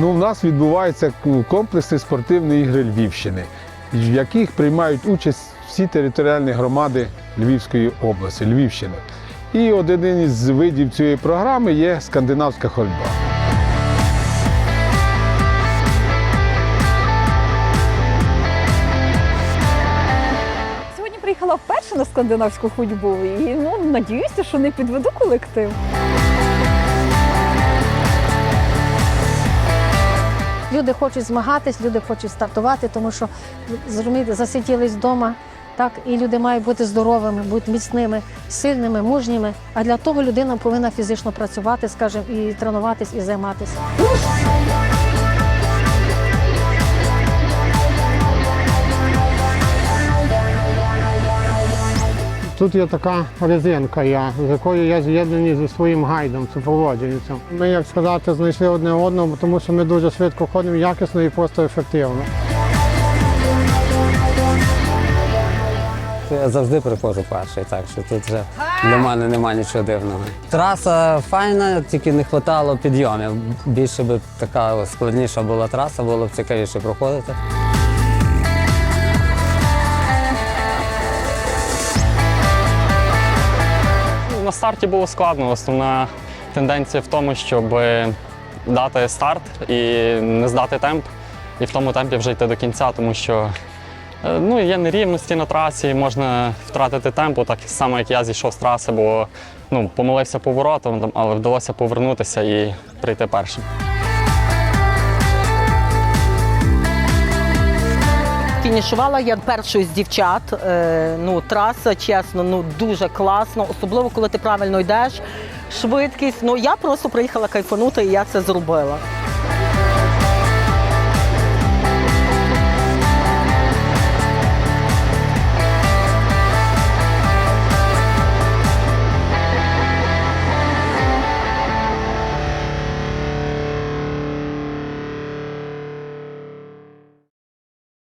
Ну, у нас відбуваються комплексні спортивні ігри Львівщини, в яких приймають участь всі територіальні громади Львівської області, Львівщини. І один із видів цієї програми є скандинавська ходьба. Сьогодні приїхала вперше на скандинавську ходьбу і ну надіюся, що не підведу колектив. Люди хочуть змагатись, люди хочуть стартувати, тому що зрозумієте, засиділись вдома. Так, і люди мають бути здоровими, бути міцними, сильними, мужніми. А для того людина повинна фізично працювати, скажімо, і тренуватись, і займатися. Тут є така резинка, я, з якою я з'єднаний зі своїм гайдом, супроводжується. Ми, як сказати, знайшли одне одного, тому що ми дуже швидко ходимо, якісно і просто ефективно. Я завжди приходжу перший, так що тут вже для мене немає нічого дивного. Траса файна, тільки не вистачало підйомів. Більше б така складніша була траса, було б цікавіше проходити. Старті було складно. Основна тенденція в тому, щоб дати старт і не здати темп, і в тому темпі вже йти до кінця, тому що е, ну, є нерівності на трасі, можна втратити темпу, так само як я зійшов з траси, бо ну, помилився поворотом, але вдалося повернутися і прийти першим. Фінішувала я першою з дівчат. Е, ну, траса, чесно, ну дуже класно, особливо коли ти правильно йдеш. Швидкість. Ну я просто приїхала кайфанути, і я це зробила.